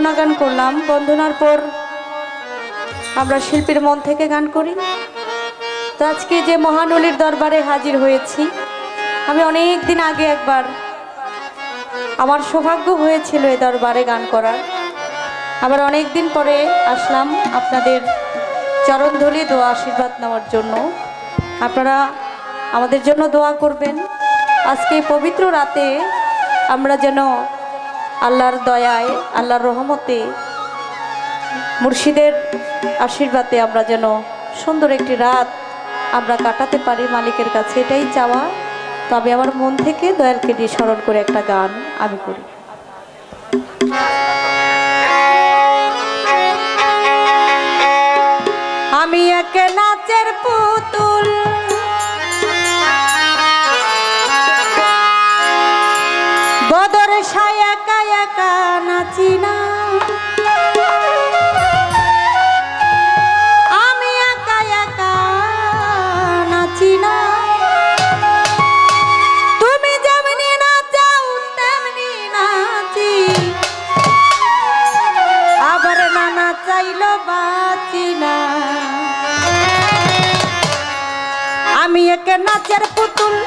বন্ধনা গান করলাম বন্ধনার পর আমরা শিল্পীর মন থেকে গান করি। তো আজকে যে মহানলীর দরবারে হাজির হয়েছি, আমি অনেক দিন আগে একবার আমার সৌভাগ্য হয়েছিল এ দরবারে গান করার। আবার অনেক দিন পরে আসলাম আপনাদের চরণধলি দোয়া আশীর্বাদ নেওয়ার জন্য। আপনারা আমাদের জন্য দোয়া করবেন। আজকে পবিত্র রাতে আমরা যেন আল্লাহর দয়ায়, আল্লাহর রহমতে মুর্শিদের আশীর্বাদে আমরা যেন সুন্দর একটি রাত আমরা কাটাতে পারি মালিকের কাছে, এটাই চাওয়া। তবে আমার মন থেকে দয়ালকে দিয়ে স্মরণ করে একটা গান আমি করি। আমি এক নাচের পুতুল এক নাচের পুতুল